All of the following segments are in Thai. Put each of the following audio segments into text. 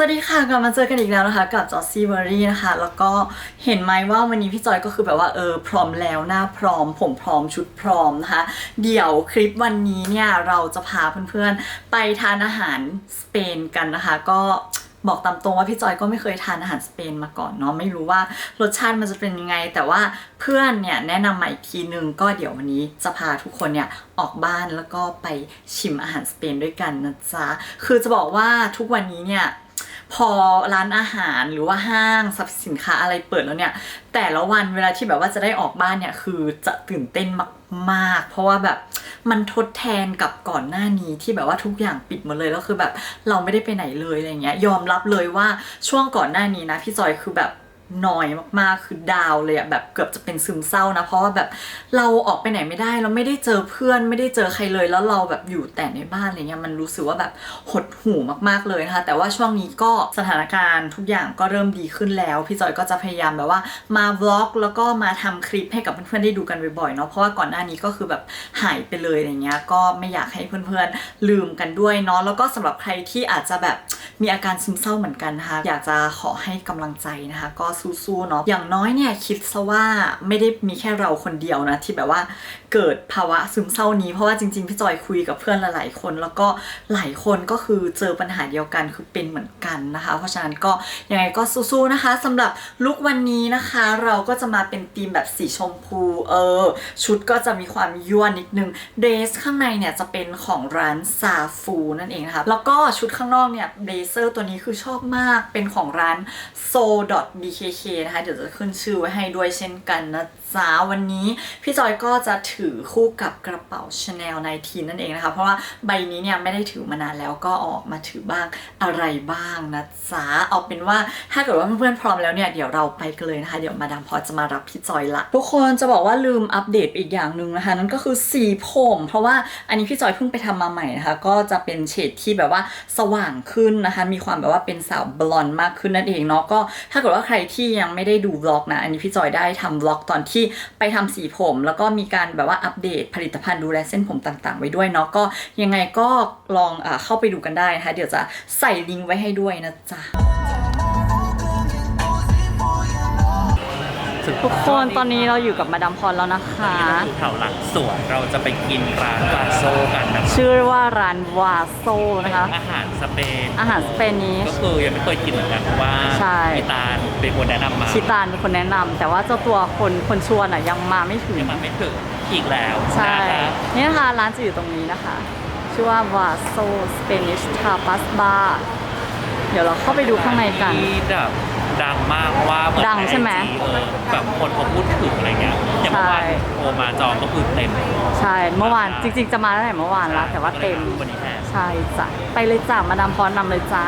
สวัสดีค่ะกลับมาเจอกันอีกแล้วนะคะ กับจอซี่เบอรี่นะคะ แล้วก็เห็นไหมว่าวันนี้พี่จอยก็คือแบบว่าเออพร้อมแล้วหน้าพร้อม ผมพร้อมชุดพร้อมนะคะ เดี๋ยวคลิปวันนี้เนี่ยเราจะพาเพื่อนๆไปทานอาหารสเปนกันนะคะ ก็บอกตามตรงว่าพี่จอยก็ไม่เคยทานอาหารสเปนมาก่อนเนาะไม่รู้ว่ารสชาติมันจะเป็นยังไง แต่ว่าเพื่อนเนี่ยแนะนำมาอีกทีนึงก็เดี๋ยววันนี้จะพาทุกคนเนี่ยออกบ้านแล้วก็ไปชิมอาหารสเปนด้วยกันนะจ๊ะคือจะบอกว่าทุกวันนี้เนี่ย พอร้านอาหารหรือว่าห้างสรรพสินค้าอะไรเปิดแล้วเนี่ย แต่ละวันเวลาที่แบบว่าจะได้ออกบ้านเนี่ยคือจะตื่นเต้นมากๆ เพราะว่าแบบมันทดแทนกับก่อนหน้านี้ที่แบบว่าทุกอย่างปิดหมดเลยแล้วคือแบบเราไม่ได้ไปไหนเลยอะไรเงี้ยยอมรับเลยว่าช่วงก่อนหน้านี้นะพี่จอยคือแบบ นอยมากๆคือดาวเลยอะแบบเกือบจะเป็นซึมเศร้านะ เพราะว่าแบบเราออกไปไหนไม่ได้เราไม่ได้เจอเพื่อนไม่ได้เจอใครเลย แล้วเราแบบอยู่แต่ในบ้านอะไรเงี้ยมันรู้สึกว่าแบบหดหู่มากๆเลยนะคะแต่ว่าช่วงนี้ก็สถานการณ์ทุกอย่างก็เริ่มดีขึ้นแล้ว พี่จอยก็จะพยายามแบบว่ามาบล็อกแล้วก็มาทำคลิปให้กับเพื่อนๆได้ดูกันบ่อยๆเนาะเพราะว่าก่อนหน้านี้ก็คือแบบหายไปเลยอะไรเงี้ยก็ไม่อยากให้เพื่อนๆลืมกันด้วยเนาะแล้วก็สำหรับใครที่อาจจะแบบ มีอาการซึมเศร้าเหมือนกันนะคะ อยากจะขอให้กำลังใจนะคะ ก็สู้ๆเนาะอย่างน้อยเนี่ยคิดซะว่าไม่ได้มีแค่เราคนเดียวนะที่แบบว่าเกิดภาวะซึมเศร้านี้เพราะว่าจริงๆพี่จอยคุยกับเพื่อนหลายๆคน แล้วก็หลายคนก็คือเจอปัญหาเดียวกันคือเป็นเหมือนกันนะคะ เพราะฉะนั้นก็ยังไงก็สู้ๆนะคะสำหรับลุควันนี้นะคะ เราก็จะมาเป็นธีมแบบสีชมพูเออชุดก็จะมีความยั่วนิดนึงเดรสข้างในเนี่ยจะเป็นของร้านซาฟูนั่นเองนะคะแล้วก็ชุดข้างนอกเนี่ยเบเซอร์ตัวนี้คือชอบมากเป็นของร้าน so.bkk นะคะ เดี๋ยวจะขึ้นชื่อไว้ให้ด้วยเช่นกันนะจ๊ะวันนี้พี่จอยก็จะถือคู่กับกระเป๋า Chanel 19นั่นเองนะคะ เพราะว่าใบนี้เนี่ยไม่ได้ถือมานานแล้วก็ออกมาถือบ้างอะไรบ้างนะจ๊ะเอาเป็นว่าถ้าเกิดว่าเพื่อนๆพร้อมแล้วเนี่ยเดี๋ยวเราไปกันเลยนะคะ เดี๋ยวมาดามพอจะมารับพี่จอยละทุกคนจะบอกว่าลืมอัปเดตอีกอย่างหนึ่งนะคะ นั่นก็คือสีผม เพราะว่าอันนี้พี่จอยเพิ่งไปทำมาใหม่นะคะ ก็จะเป็นเฉดที่แบบว่าสว่างขึ้นนะคะ มีความแบบว่าเป็นสาวบลอนด์มากขึ้นนั่นเองเนาะก็ถ้าเกิดว่าใครที่ยังไม่ได้ดูวล็อกนะ อันนี้พี่จอยได้ทำวล็อกตอนที่ไปทำสีผม แล้วก็มีการแบบว่าอัปเดตผลิตภัณฑ์ดูแลเส้นผมต่างๆ ไว้ด้วยเนาะก็ยังไงก็ลองอเข้าไปดูกันได้นะคะเดี๋ยวจะใส่ลิงก์ไว้ให้ด้วยนะจ๊ะ ทุกคนตอนนี้เราอยู่กับมาดามพรแล้วนะคะ แถวหลังสวนเราจะไปกินร้านกาโซกันนะชื่อว่าร้านวาโซนะคะ อาหารสเปนอาหารสเปนนี้ ก็คือยังไม่เคยกินเหมือนกันเพราะว่าใช่ พี่ตาลเป็นคนแนะนำมาชิตานเป็นคนแนะนำแต่ว่าเจ้าตัวคนคนชวนอะยังมาไม่ถึง ยังมาไม่ถึงอีกแล้วใช่ นะคะนี่นะคะร้านจะอยู่ตรงนี้นะคะ ชื่อว่าวาโซสเปนิชทาปาสบาเดี๋ยวเราเข้าไปดูข้างในกัน ที่แบบ ดังมากเพราะว่าเปิดังใช่ไหมน IG เออแบบคนเขาพูดถึงอะไรเงี้ยอย่างเมื่อวานใช่ โทรมาจองก็คือเต็มใช่เมื่อวานจริง ๆ จะมาตั้งแต่เมื่อวานแล้วแต่ว่าเต็ม วันนี้แทนใช่จ้ะไปเลยจ้ะมาดามพรนำเลยจ้า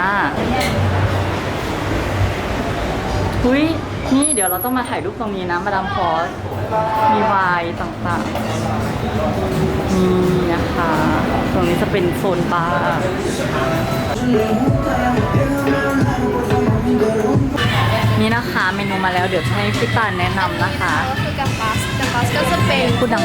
หุยนี่เดี๋ยวเราต้องมาถ่ายรูปตรงนี้นะ มาดามพรมีไวน์ต่างๆนี่นะคะ ตรงนี้จะเป็นโซนบาร์ นี่นะคะเมนูมาแล้วเดี๋ยวจะให้พี่ตาลแนะนำนะคะ ก็คือกัมปัสกัมปัสก็จะเป็นพูดดัง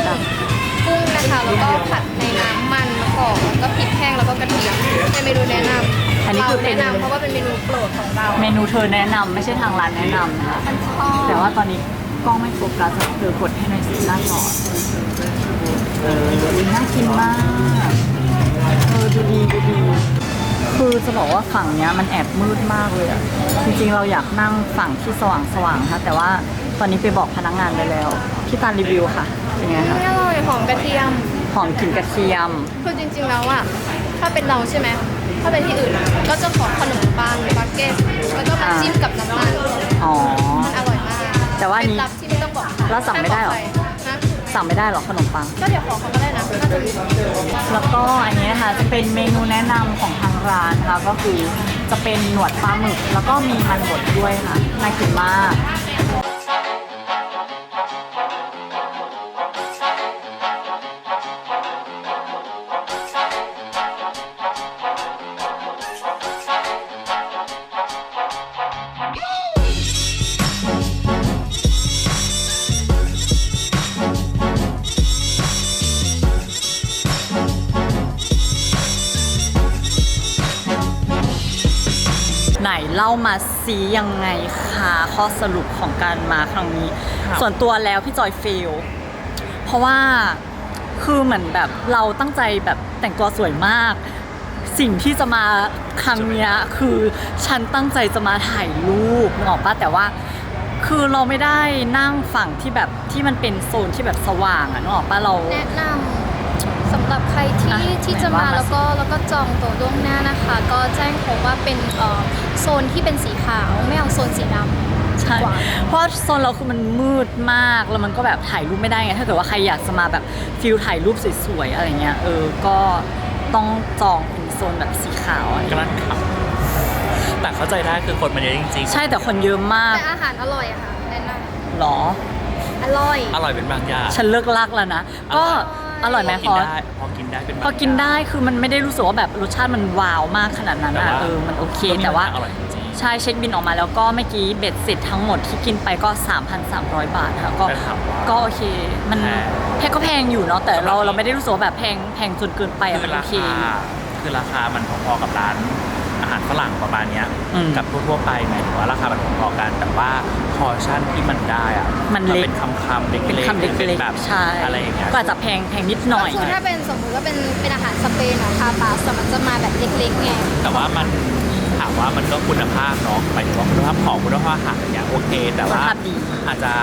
กุ้งนะคะแล้วก็ผัดในน้ำมันมะกอกแล้วก็พริกแห้งแล้วก็กระเทียมเป็นเมนูแนะนำอันนี้คือเป็น ราแนะนำเพราะว่าเป็นเมนูโปรดของเราๆ เมนูเธอแนะนำไม่ใช่ทางร้านแนะนำนะคะ มันชอบแต่ว่าตอนนี้กล้องไม่โฟกัสอะเธอกดให้หน่อยสิหน้าจอเออน่ากินมากเออดูดีดูดี คือจะบอกว่าฝั่งเนี้ยมันแอบมืดมากเลยอะจริงๆเราอยากนั่งฝั่งที่สว่างสว่างๆนะคะแต่ว่าตอนนี้ไปบอกพนักงานไปแล้วพี่ตาลรีวิวค่ะเป็นไงคะไม่อร่อยหอมกระเทียม หอมกลิ่นกระเทียม คือจริงๆแล้วอะถ้าเป็นเราใช่ไหม ถ้าเป็นที่อื่นอะก็จะขอขนมปังบักเก็ตแล้วก็มาอ่าจิ้มกับน้ำมันอ๋อ มันอร่อยมากแต่ว่าอันนี้เป็นลับที่ไม่ต้องบอกใครแล้วสั่งไม่ได้หรอห้ามบอกใคนะสั่งไม่ได้หรอขนมปัง ก็เดี๋ยวขอเขาก็ได้นะน่าจะมี แล้วก็อันนี้นะคะจะเป็นเมนูแนะนำของทางร้านนะคะก็คือจะเป็นหนวดปลาหมึก แล้วก็มีมันบดด้วยค่ะน่ากินมาก เล่ามาซียังไงคะข้อสรุปของการมาครั้งนี้ครับส่วนตัวแล้วพี่จอยเฟล เพราะว่าคือเหมือนแบบเราตั้งใจแบบแต่งตัวสวยมาก สิ่งที่จะมาครั้งเนี้ยคือฉันตั้งใจจะมาถ่ายรูปนึกออกปะแต่ว่าคือเราไม่ได้นั่งฝั่งที่แบบที่มันเป็นโซนที่แบบสว่างอะนึกออกปะเรา แนะนำ สำหรับใครที่อะที่จะมาไหนว่ามาแล้วก็แล้วก็จองตั๋วล่วงหน้านะคะ ก็แจ้งผมว่าเป็นเอ่อโซนที่เป็นสีขาวไม่เอาโซนสีดำใช่ดีกว่าเพราะโซนเราคือมันมืดมากแล้วมันก็แบบถ่ายรูปไม่ได้ไงถ้าเกิดว่าใครอยากจะมาแบบฟิลถ่ายรูปสวยๆอะไรเงี้ยเออก็ต้องจองเป็นโซนแบบสีขาวอะไรกลั้นขำแต่เข้าใจได้คือคนมันเยอะจริงใช่แต่คนเยอะมากแต่อาหารอร่อยอะค่ะแนะนหรอำอร่อยๆอร่อยเป็นบางอย่างฉันเลิกลักแล้วนะก็ อร่อยไหมพพออกินได้พอกินได้เป็นบางพอกินได้คือมันไม่ได้รู้สึกว่าแบบรสชาติมันว้าวมากขนาดนั้นแต่อะว่าเออมันโอเคก็มีแต่ว่า อร่อยจริง ใช่เช็คบินออกมาแล้วก็เมื่อกี้เบ็ดเสร็จทั้งหมดที่กินไปก็ 3,300 บาทค่ะก็แต่ถามว่าก็โอเค มันแพง แพงก็แพงอยู่เนาะแต่เราสำหรับเราไม่ได้รู้สึกว่าแบบแพงแพงจนเกินไปอะคือมันโอราเค คาคือราคามันพอๆกับร้านอาหาร ฝรั่งประมาณเนี้ยอืมกับทั่วๆไปหมายถึงว่าราคามันพอๆกัน แต่ว่าพอร์ชั่นที่มันได้อะมันเล็ก เป็นคำๆเล็กๆเป็นคำเล็ป็นกแบบๆใช่อะไรอย่างเงี้ย ก็อาจจะแพงแพงนิดหน่อย คือถ้าเป็นสมมติว่าเป็นเป็นอาหารสเปนอะทาปาสมันจะมาแบบเล็กๆไง แต่ว่ามันถามว่ามันก็คุณภาพเนาะหมายถึงว่าคุณภาพของคุณภาพอาหารเนี่ยโอเค แต่ว่าคุณภาพดี อาจจะ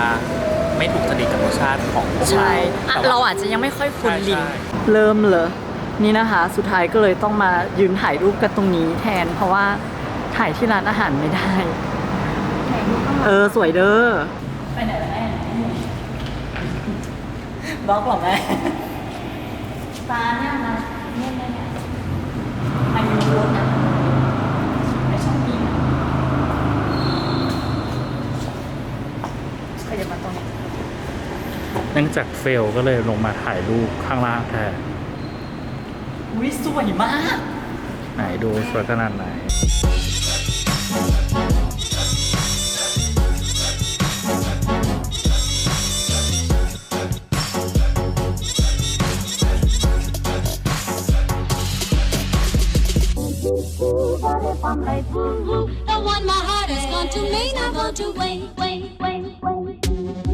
ไม่ถูกจริตกับรสชาติของพวกใช่อะแต่ว่ เราอาจจะยังไม่ค่อยคุ้นลิ้นใช่ใช่ เริ่มเลย นี่นะคะ สุดท้ายก็เลยต้องมายืนถ่ายรูปกันตรงนี้แทน เพราะว่าถ่ายที่ร้านอาหารไม่ได้ เออ สวยเด้อ ไปไหนแม่บล็อกหรอแม่ตาเนี่ยมาเนี่ยเนี่ยเนี่ยมาอยู่รถนะไม่ชอบกินขยับมาตรงนี้เนื่องจากเฟลก็เลยลงมาถ่ายรูปข้างล่างแทน อุ้ยสวยมาก ไหนดูสวยขนาดไหน The one my heart has gone to me, not gone to wait, wait.